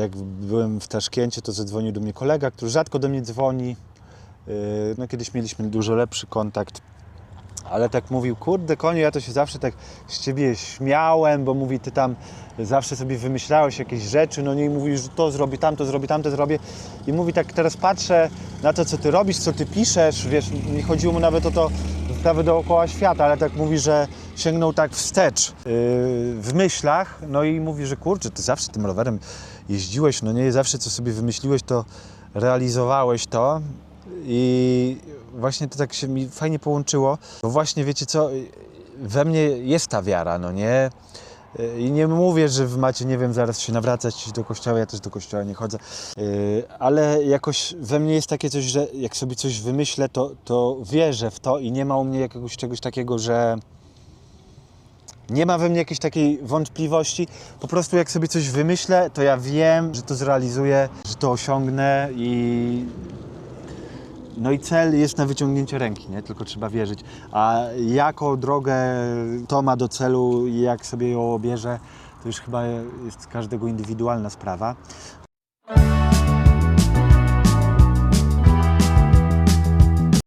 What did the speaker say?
Jak byłem w Taszkencie, to zadzwonił do mnie kolega, który rzadko do mnie dzwoni. Yy, No kiedyś mieliśmy dużo lepszy kontakt. Ale tak mówił, kurde koniu, ja to się zawsze tak z ciebie śmiałem, bo mówi, ty tam zawsze sobie wymyślałeś jakieś rzeczy, no nie i mówisz, że to zrobię, tamto zrobię, tamto zrobię. I mówi, tak teraz patrzę na to, co ty robisz, co ty piszesz, wiesz, nie chodziło mu nawet o to prawie dookoła świata, ale tak mówi, że sięgnął tak wstecz yy, w myślach, no i mówi, że kurczę, ty zawsze tym rowerem jeździłeś, no nie, zawsze co sobie wymyśliłeś, to realizowałeś to i właśnie to tak się mi fajnie połączyło, bo właśnie wiecie co, we mnie jest ta wiara, no nie? I nie mówię, że wy macie, nie wiem, zaraz się nawracać do kościoła, ja też do kościoła nie chodzę, Yy, ale jakoś we mnie jest takie coś, że jak sobie coś wymyślę, to, to wierzę w to i nie ma u mnie jakiegoś czegoś takiego, że nie ma we mnie jakiejś takiej wątpliwości. Po prostu jak sobie coś wymyślę, to ja wiem, że to zrealizuję, że to osiągnę i no i cel jest na wyciągnięcie ręki, nie? Tylko trzeba wierzyć. A jaką drogę to ma do celu i jak sobie ją obierze, to już chyba jest każdego indywidualna sprawa.